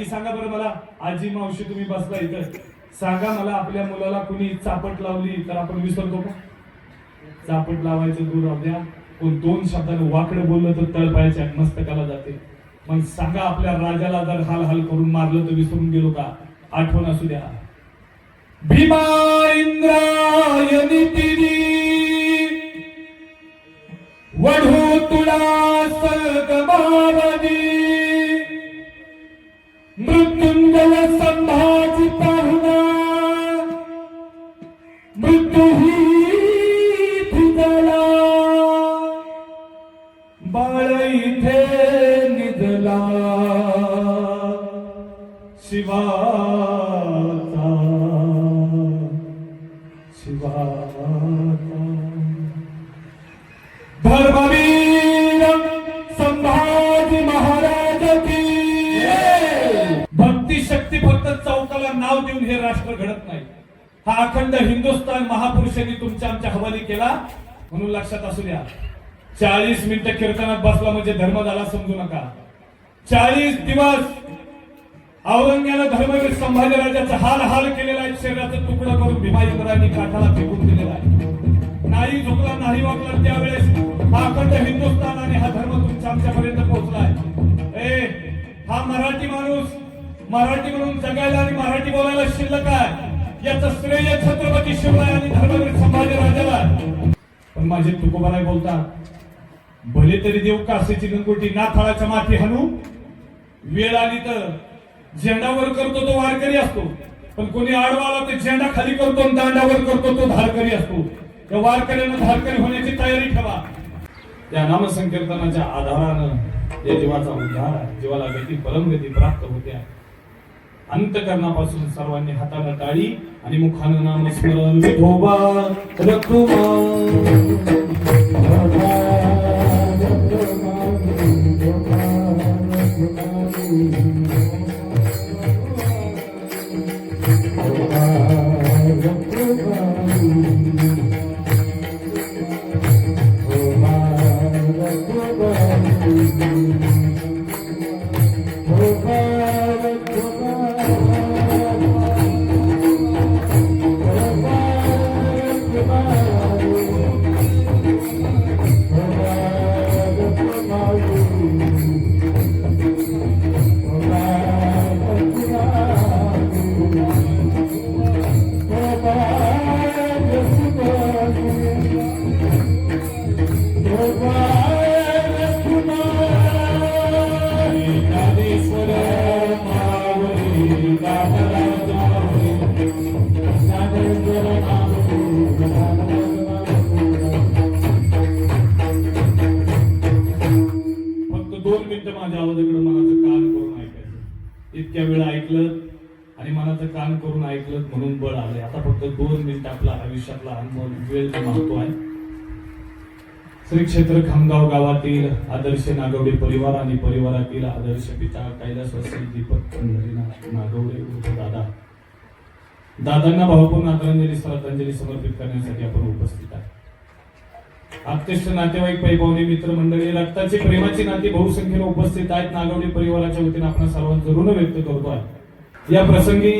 आई सांगा बरं मला. आजी मावशी तुम्ही बसला इथं. सांगा मला आपल्या मुलाला कुणी चापट लावली तर आपण विसरतो का? चापट लावायचं दूर राहू द्या. पण दोन शब्दाने वाकडं बोललं तर तळपायच्या मस्तकाला जाते. मग सांगा आपल्या राजाला जर हाल हाल करून मारलं तर विसरून गेलो का? आठवण असू द्या. भीमा इंद्रायणी तिरी वढू तुळा सगमावनी शिवाचा शिवाचा धर्मवीर संभाजी महाराज की. भक्ती शक्ती फक्त चौकाला नाव देऊन हे राष्ट्र घडत नाही. हा अखंड हिंदुस्थान महापुरुषांनी तुमच्या आमच्या हवाली केला म्हणून लक्षात असू द्या. चाळीस मिनिटं कीर्तनात बसला म्हणजे धर्म झाला समजू नका. चाळीस दिवस औरंग्याला धर्मवीर संभाजीराजाचा हाल हाल केलेला आहे शरीराचा तुकडा करून भीमायुद्राने काठाला फेकून दिलेला आहे. नाही झुकला नाही वागला त्यावेळेस हा अखंड हिंदुस्थान आणि हा धर्म तुमच्या आमच्यापर्यंत पोहोचलाय ए हा मराठी माणूस मराठी म्हणून जगायला आणि मराठी बोलायला शिल्लक आहे. याचं श्रेय छत्रपती शिवराय आणि धर्मवीर संभाजी राजाला पण माझे तुकोबाराय बोलता भले तरी देव कासेची लंगोटी नाथाळाच्या माती हनू वेळ आली तर झेंडावर करतो तो वारकरी असतो. पण कोणी आडवाला ते झेंडा खाली करतो आणि दांडावर करतो तो धारकरी असतो. त्या वारकऱ्यानं धारकरी होण्याची तयारी ठेवा. त्या नामसंकीर्तनाच्या आधारानं या जीवाचा उद्धार आहे. जीवाला गती परमगती प्राप्त होते आहे. अंतकरणापासून सर्वांनी हाताला टाळी आणि मुखानं नाम विठोबा रखुमा इतक्या वेळ ऐकलं आणि मनाचं कान करून ऐकलं म्हणून बळ आले. आता फक्त दोन मिनिट आपला आयुष्यातला अनुभव वेळ महत्त्व आहे. श्री क्षेत्र खामगाव गावातील आदर्श नागवडे परिवार आणि परिवारातील आदर्श पिता कैलासवासी दीपक पंढरीनाथ नागवडे उर्फ दादा. दादांना भावपूर्ण आदरांजली श्रद्धांजली समर्पित करण्यासाठी आपण उपस्थित आहे अत्यंत नातेवाईक पैपावणी मित्र मंडळी रक्ताची प्रेमाची नाती बहुसंख्येने उपस्थित आहेत. नागवडी परिवाराच्या वतीने आपण सर्वांचं ऋण व्यक्त करतो आहे. या प्रसंगी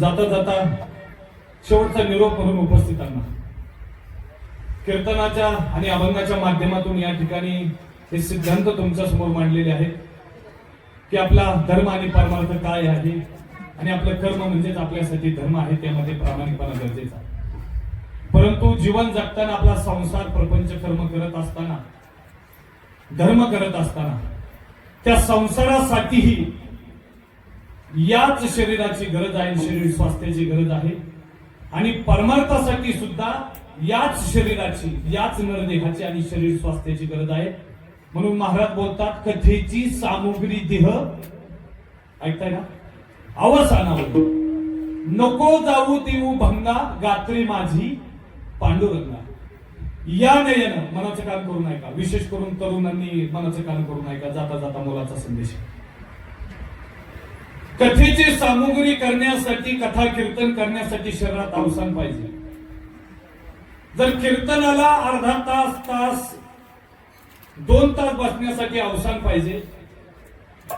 जाता जाता शेवटचा निरोप म्हणून उपस्थितांना कीर्तनाच्या आणि अभंगाच्या माध्यमातून या ठिकाणी हे सिद्धांत तुमच्यासमोर मांडलेले आहेत की आपला धर्म आणि परमार्थ काय आहे आणि आपलं कर्म म्हणजेच आपल्यासाठी धर्म आहे त्यामध्ये प्रामाणिकपणा गरजेचा आहे. परंतु जीवन जगताना आपला संसार प्रपंच कर्म करत असताना धर्म करत असताना त्या संसारासाठीही याच शरीराची गरज आहे शरीर स्वास्थ्याची गरज आहे. आणि परमार्थासाठी सुद्धा याच शरीराची याच नरदेहाची आणि शरीर स्वास्थ्याची गरज आहे. म्हणून महाराज बोलतात कथेची सामुग्री देह. ऐकताय ना? अवसानावर नको जाऊ देऊ भंगा गात्री माझी. पांडुरंगा या नयन मनाचं काम करून ऐका विशेष करून तरुणांनी मनाचं काम करून ऐका जाता जाता मुलाचा संदेश. कथेची सामुग्री करण्यासाठी कथा कीर्तन करण्यासाठी शरीरात अवसान पाहिजे. जर कीर्तनाला अर्धा तास तास दोन तास बसण्यासाठी अवसान पाहिजे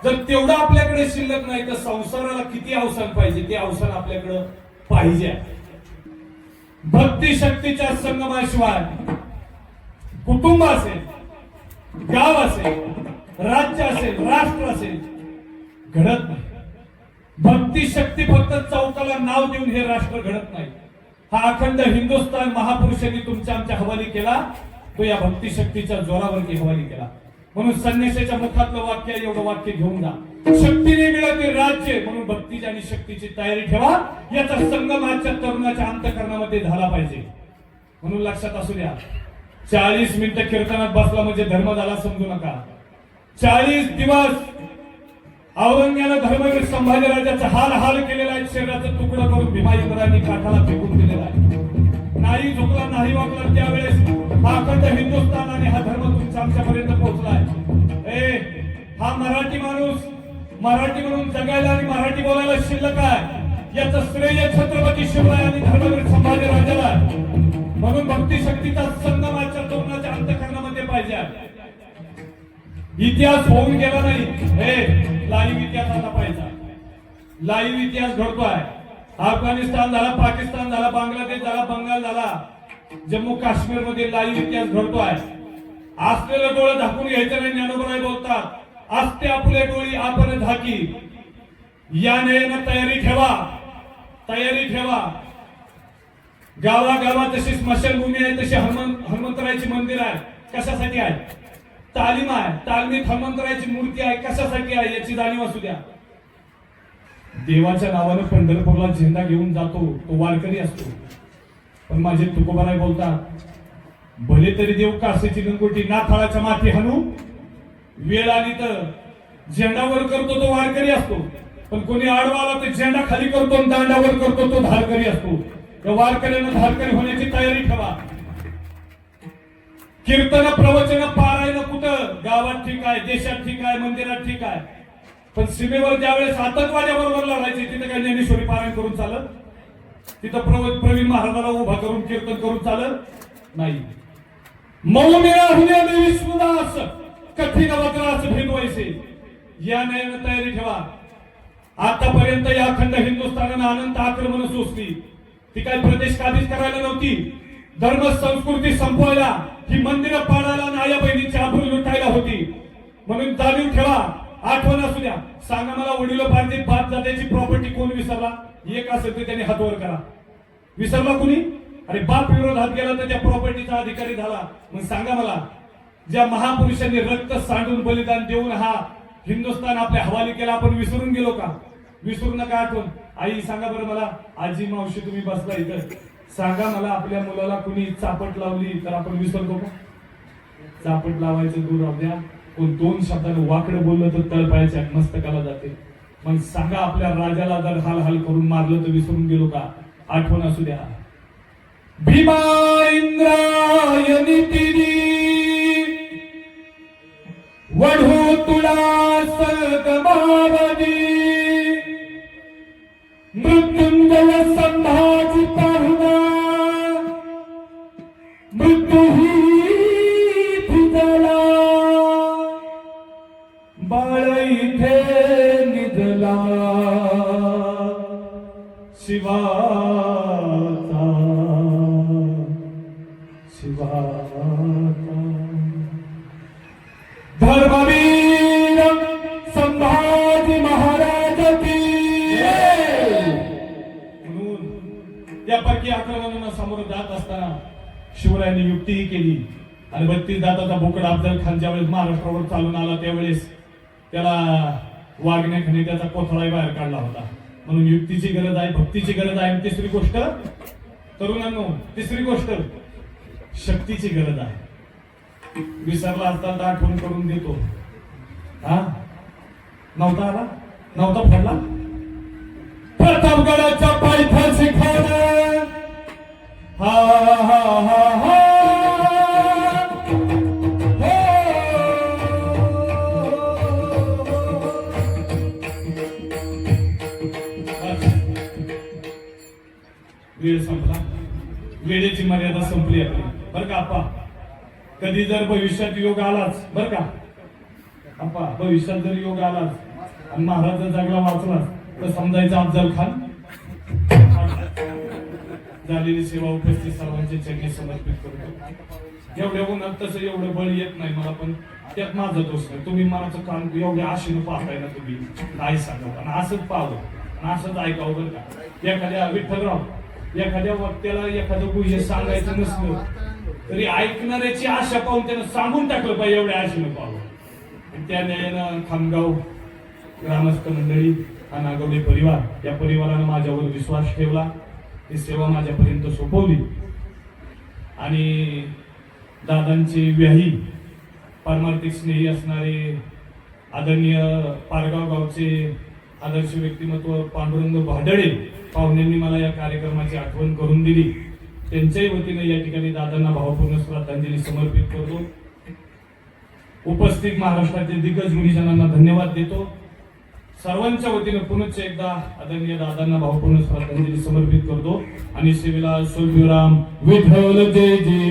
जर तेवढं आपल्याकडे शिल्लक नाही तर संसाराला किती अवसान पाहिजे ते अवसान आपल्याकडं पाहिजे भक्ती शक्तीच्या संगमाशिवाय कुटुंब असेल गाव असेल राज्य असेल राष्ट्र असेल घडत नाही. भक्ती शक्ती फक्त चौकाला नाव देऊन हे राष्ट्र घडत नाही. हा अखंड हिंदुस्थान महापुरुषांनी तुमच्या आमच्या हवाली केला तो या भक्ती शक्तीच्या जोरावरती हवाली केला. म्हणून संन्यासाच्या मुखातलं वाक्य एवढं वाक्य घेऊन जा. शक्तीने मिळते राज्य म्हणून भक्तीची आणि शक्तीची तयारी ठेवा. याचा संगम आजच्या तरुणाच्या अंतकरणामध्ये झाला पाहिजे. म्हणून लक्षात असू द्या. चाळीस मिनिटं कीर्तनात बसला म्हणजे धर्म झाला समजू नका. चाळीस दिवस औरंग्यानं धर्मवीर संभाजीराजाचा हाल हाल केलेला आहे. शरीराचा तुकडा करून भीमा काठाला फेकून दिलेला आहे. नाही झोपला नाही वागला त्यावेळेस हा अखंड हिंदुस्थान आणि हा धर्म तुमच्या आमच्यापर्यंत पोहोचलाय ए हा मराठी माणूस मराठी म्हणून जगायला आणि मराठी बोलायला शिल्लक आहे. याचं श्रेय छत्रपती शिवराय आणि धर्मवीर संभाजीराजाला आहे. म्हणून भक्ती शक्तीचा संगमाच्या तरुणाच्या अंतकरणामध्ये पाहिजे इतिहास होऊन गेला नाही. हे लाईव्ह इतिहास आला पाहिजे लाईव्ह इतिहास घडतोय. अफगाणिस्तान झाला पाकिस्तान झाला बांगलादेश झाला बंगाल झाला. जम्मू काश्मीरमध्ये लाईव्ह इतिहास घडतोय. असलेलं डोळं झाकून घ्यायचं नाही ज्ञानोबराय बोलतात. असते आपले डोळी आपण झाकी. या तयारी ठेवा. तयारी ठेवा. गावागावात जशी स्मशानभूमी आहे तशी हनुमान हनुमंतरायची मंदिर आहे. कशासाठी आहे? तालीम आहे. तालमीत हनुमंतरायची मूर्ती आहे. कशासाठी आहे? याची जाणीव असू द्या. देवाच्या नावानं पंढरपूरला झेंडा घेऊन जातो. तो वारकरी असतो. पण माझे तुकोबाराय बोलतात भले तरी देव कासेची गंगोटी नाथाळाच्या माती हनु वेळ आली तर झेंडावर करतो तो वारकरी असतो. पण कोणी आडवा आला तर झेंडा खाली करतो आणि दांडावर करतो तो धारकरी असतो. त्या वारकऱ्यानं धारकरी होण्याची तयारी ठेवा. कीर्तन प्रवचन पारायण कुठं? गावात ठीक आहे देशात ठीक आहे मंदिरात ठीक आहे. पण सीमेवर ज्यावेळेस आतंकवाद्याबरोबर लढायचे तिथे काही ज्ञानेश्वरी पारायण करून चालत? तिथं प्रव- प्रवीण महाराजाला उभा करून कीर्तन करून चालत? नाही. मऊ मेळा हुने में विश्वदास कठीण वज्रास या नयन तयारी ठेवा. आतापर्यंत या अखंड हिंदुस्थानानं अनंत आक्रमण सोसली. ती काही प्रदेश काबीज करायला नव्हती. धर्म संस्कृती संपवायला ही मंदिरं पाडायला आणि आया बहिणीची आभूर लुटायला होती. म्हणून जाणीव ठेवा. आठवण असू द्या. सांगा मला वडिलोपार्जित बाप जात्याची प्रॉपर्टी कोण विसरला? एक असेल ते त्यांनी हातवर करा. विसरला कुणी? अरे बाप विरोधात गेला तर त्या प्रॉपर्टीचा अधिकारी झाला. मग सांगा मला ज्या महापुरुषांनी रक्त सांडून बलिदान देऊन हा हिंदुस्थान आपल्या हवाली केला आपण विसरून गेलो का? विसरू नका आठवण आई सांगा बरं मला आजी मावशी तुम्ही बसला इथं. सांगा मला आपल्या मुलाला कुणी चापट लावली तर आपण विसरतो का? चापट लावायचं दूर राहू द्या. कोण दोन शब्दाने वाकडं बोललं तर तळपायाच्या मस्तकाला जाते. मग सांगा आपल्या राजाला जर हाल हाल करून मारलं तर विसरून गेलो का? आठवण असू द्या. भीमा इंद्रायणी वढू तुला सगमावली मृत्युंजय शिवरायांनी युक्तीही केली. आणि बत्तीस दाताचा बोकड अफजल खान ज्यावेळेस महाराष्ट्रावर चालून आला त्यावेळेस त्याला वागण्याखाली त्याचा कोथळाही बाहेर काढला होता. म्हणून युक्तीची गरज आहे भक्तीची गरज आहे. तिसरी गोष्ट तरुणांनो तिसरी गोष्ट शक्तीची गरज आहे. विसरला असता आठवण करून देतो. हा? नव्हता आला? नव्हता फडला प्रतापगडाच्या पायथ्याशी खाणं हा! वेळेची मर्यादा संपली आपली. बरं का आप्पा? कधी जर भविष्यात योग आलाच बर का? आप्पा भविष्यात जर योग आलाच आणि महाराज जर जगला वाचलाच तर समजायचं अफजल खान? झालेली सेवा उपस्थित सर्वांचे चरणी समर्पित करतो एवढ्या उन्हात तसं एवढं बळ येत नाही मला पण त्यात माझा दोष नाही. तुम्ही मनाचं काम एवढ्या आशेनं पाहताय ना तुम्ही. नाही सांगत. आणि असंच पाहावं. आणि असंच ऐकावं बरं का. एखाद्या विठ्ठलराव एखाद्या वक्त्याला एखादं गुह्य सांगायचं नसलं तरी ऐकणाऱ्याची आशा पाहून त्यानं सांगून टाकलं पाहिजे एवढ्या आशेनं पाहावं त्या न्यायानं खामगाव ग्रामस्थ मंडळी हा नागवडे परिवार या परिवारानं माझ्यावर विश्वास ठेवला. ही सेवा माझ्यापर्यंत सोपवली. आणि दादांची व्याही पारमार्थिक स्नेही असणारे आदरणीय पारगाव गावचे आदर्श व्यक्तिमत्व पांडुरंग भाडळे पाहुण्यांनी मला या कार्यक्रमाची आठवण करून दिली. त्यांच्याही वतीने या ठिकाणी दादांना भावपूर्ण श्रद्धांजली समर्पित करतो. उपस्थित महाराष्ट्रातील दिग्गज गुरुजनांना धन्यवाद देतो. सर्वांच्या वतीने पुनश्च एकदा आदरणीय दादांना भावपूर्ण श्रद्धांजली समर्पित करतो. आणि सेवेला सोलविराम विठ्ठल जय जय.